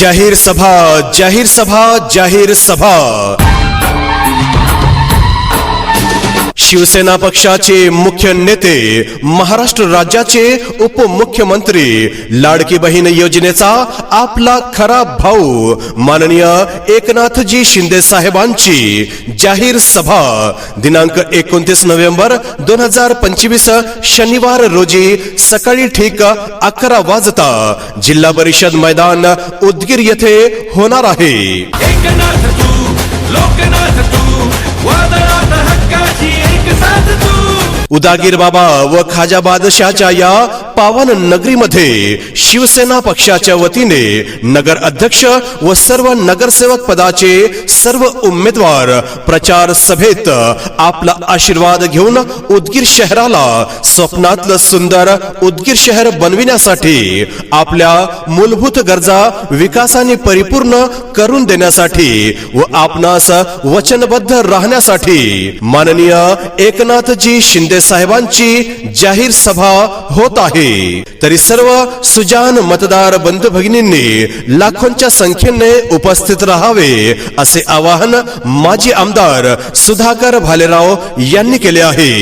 जाहीर सभा जाहीर सभा जाहीर सभा. शिवसेना पक्षाचे मुख्य नेते महाराष्ट्र राज्याचे उपमुख्यमंत्री लाडकी बहीण योजनेचा आपला खरा भाऊ माननीय एकनाथजी शिंदे साहेबांची जाहीर सभा दिनांक एकोणतीस नोव्हेंबर दोन हजार पंचवीस शनिवार रोजी सकाळी ठीक अकरा वाजता जिल्हा परिषद मैदान उदगीर येथे होणार आहे. उदागीर बाबा व खाजा बादशाच्या या पावन नगरीमध्ये शिवसेना पक्षाच्या वतीने नगर अध्यक्ष व सर्व नगरसेवक पदाचे सर्व उमेदवार प्रचार सभेत आपला आशीर्वाद घेऊन उदगीर शहराला स्वप्नातलं सुंदर उदगीर शहर बनविण्यासाठी आपल्या मूलभूत गरजा विकासाने परिपूर्ण करून देण्यासाठी व आपणास वचनबद्ध राहण्यासाठी माननीय एकनाथजी शिंदे साहेबांची जाहीर सभा होत आहे. तरी सर्व सुजान मतदार बंधू भगिनींनी लाखोंच्या संख्येने उपस्थित राहावे असे आवाहन माजी आमदार सुधाकर भालेराव यांनी केले आहे.